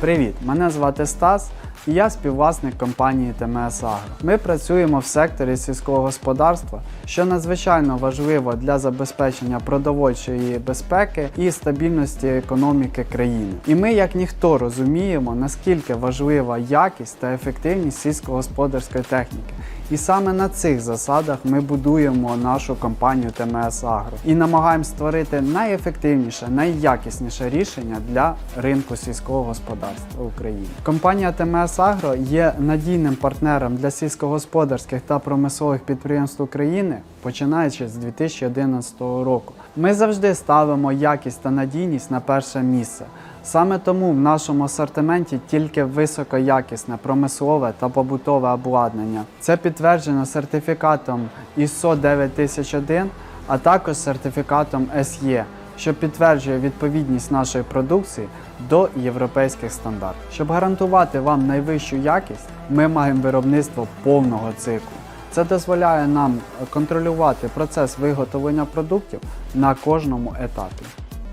Привіт! Мене звати Стас і я співвласник компанії ТМС Агро. Ми працюємо в секторі сільського господарства, що надзвичайно важливо для забезпечення продовольчої безпеки і стабільності економіки країни. І ми, як ніхто, розуміємо, наскільки важлива якість та ефективність сільськогосподарської техніки. І саме на цих засадах ми будуємо нашу компанію ТМС Агро і намагаємося створити найефективніше, найякісніше рішення для ринку сільського господарства України. Компанія ТМС Агро є надійним партнером для сільськогосподарських та промислових підприємств України, починаючи з 2011 року. Ми завжди ставимо якість та надійність на перше місце. Саме тому в нашому асортименті тільки високоякісне промислове та побутове обладнання. Це підтверджено сертифікатом ISO 9001, а також сертифікатом SE, що підтверджує відповідність нашої продукції до європейських стандартів. Щоб гарантувати вам найвищу якість, ми маємо виробництво повного циклу. Це дозволяє нам контролювати процес виготовлення продуктів на кожному етапі.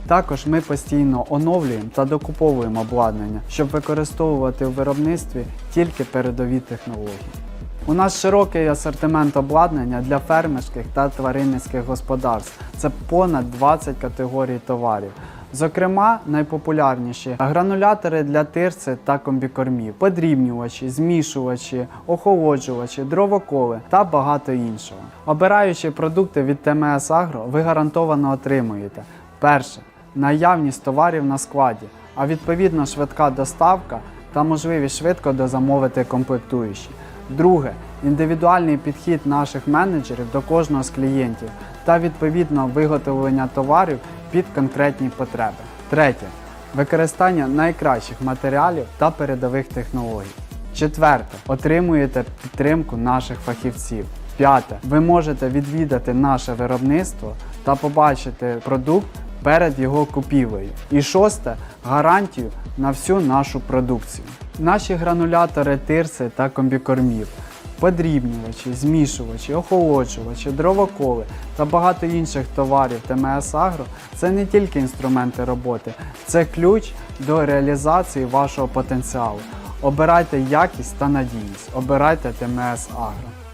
Також ми постійно оновлюємо та докуповуємо обладнання, щоб використовувати у виробництві тільки передові технології. У нас широкий асортимент обладнання для фермерських та тваринницьких господарств. Це понад 20 категорій товарів. Зокрема, найпопулярніші гранулятори для тирси та комбікормів, подрібнювачі, змішувачі, охолоджувачі, дровоколи та багато іншого. Обираючи продукти від ТМС Агро, ви гарантовано отримуєте перше наявність товарів на складі, а відповідно швидка доставка та можливість швидко дозамовити комплектуючі. Друге індивідуальний підхід наших менеджерів до кожного з клієнтів та відповідно виготовлення товарів під конкретні потреби. Третє використання найкращих матеріалів та передових технологій. Четверте отримуєте підтримку наших фахівців. П'яте ви можете відвідати наше виробництво та побачити продукт перед його купівлею. І шосте гарантію на всю нашу продукцію. Наші гранулятори тирси та комбікормів, подрібнювачі, змішувачі, охолоджувачі, дровоколи та багато інших товарів ТМС Агро це не тільки інструменти роботи, це ключ до реалізації вашого потенціалу. Обирайте якість та надійність, обирайте ТМС Агро.